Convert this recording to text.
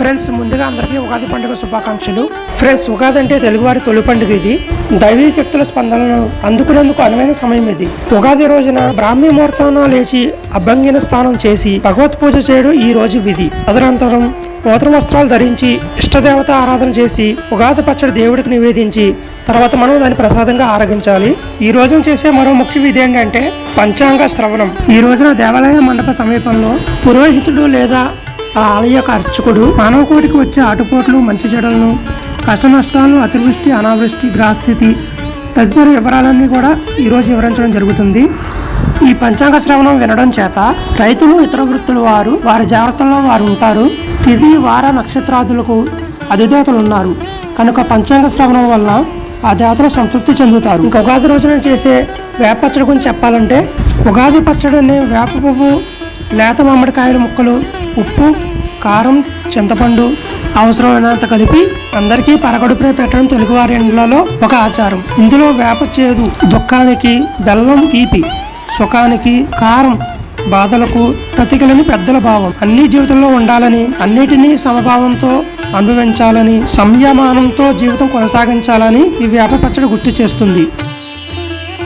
Friends ముందుగా అందరికీ ఉగాది పండుగ శుభాకాంక్షలు. ఫ్రెండ్స్ ఉగాది అంటే తెలుగువారి తొలి పండుగ ఇది. దైవీ శక్తుల స్పందనను అందుకునేందుకు అనువైన సమయం ఇది. ఉగాది రోజున బ్రాహ్మీ ముహూర్తాన లేచి అభ్యంగిన స్నానం చేసి భగవత్ పూజ చేయడం ఈ రోజు విధి. తదనంతరం నూతన వస్త్రాలు ధరించి ఇష్టదేవత ఆరాధన చేసి ఉగాది పచ్చడి దేవుడికి నివేదించి తర్వాత మనం దాన్ని ప్రసాదంగా ఆరగించాలి. ఈ రోజు చేసే మరో ముఖ్య విధి ఏంటంటే పంచాంగ శ్రవణం. ఈ రోజున దేవాలయ మండప సమీపంలో పురోహితుడు లేదా ఆ ఆలయ అర్చకుడు మానవ కోటికి వచ్చే ఆటుపోట్లు మంచి చెడలను కష్ట నష్టాలు అతివృష్టి అనావృష్టి గ్రహస్థితి తదితర వివరాలన్నీ కూడా ఈరోజు వివరించడం జరుగుతుంది. ఈ పంచాంగ శ్రవణం వినడం చేత రైతులు ఇతర వృత్తుల వారు వారి జాగ్రత్తల్లో వారు ఉంటారు. తిది వార నక్షత్రాదులకు అధిదేవతలు ఉన్నారు. కనుక పంచాంగ శ్రవణం వల్ల ఆ దేవతలు సంతృప్తి చెందుతారు. ఇంక ఉగాది రోజున చేసే వేప పచ్చడి గురించి చెప్పాలంటే ఉగాది పచ్చడి అనే వేప పువ్వు లేత మామిడికాయల ముక్కలు ఉప్పు కారం చింతపండు అవసరమైనంత కలిపి అందరికీ పరగడుపునే పెట్టడం తెలుగువారి ఇండ్లలో ఒక ఆచారం. ఇందులో వేప చేదు దుఃఖానికి బెల్లం తీపి సుఖానికి కారం బాధలకు ప్రతికలని పెద్దల భావం. అన్ని జీవితంలో ఉండాలని అన్నిటినీ సమభావంతో అనుభవించాలని సంయమానంతో జీవితం కొనసాగించాలని ఈ వేప పచ్చడి గుర్తు చేస్తుంది.